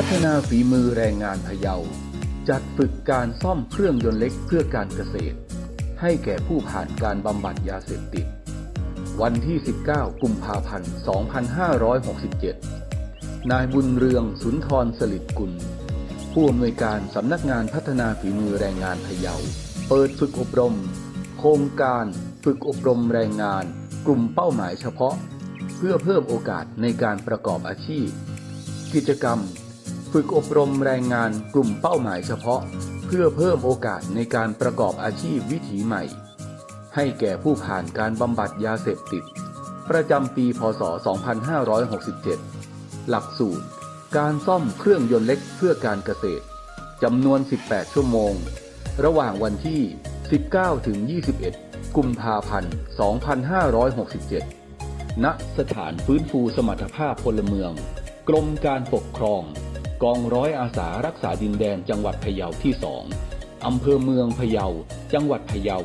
พัฒนาฝีมือแรงงานพะเยา จัดฝึกการซ่อมเครื่องยนต์เล็กเพื่อการเกษตร ให้แก่ผู้ผ่านการบำบัดยาเสพติด วันที่ 19 กุมภาพันธ์ 2567 นายบุญเรืองสุนทรสลิดกุล ผู้อำนวยการสำนักงานพัฒนาฝีมือแรงงานพะเยา เปิดฝึกอบรม โครงการฝึกอบรมแรงงาน กลุ่มเป้าหมายเฉพาะ เพื่อเพิ่มโอกาสในการประกอบอาชีพ กิจกรรม ฝึกอบรมแรงงานกลุ่มเป้าหมายเฉพาะ เพื่อเพิ่มโอกาสในการประกอบอาชีพวิถีใหม่ ให้แก่ผู้ผ่านการบำบัดยาเสพติด ประจำปีพศ 2567 หลักสูตร การซ่อมเครื่องยนต์เล็กเพื่อการเกษตรจำนวน 18 ชั่วโมง ระหว่างวันที่ 19 ถึง 21 กุมภาพันธ์ 2567 ณ สถานฟื้นฟูสมรรถภาพพลเมือง กรมการปกครอง กองร้อยอาสารักษาดินแดนจังหวัดพะเยาที่ 2 อำเภอเมืองพะเยา จังหวัดพะเยา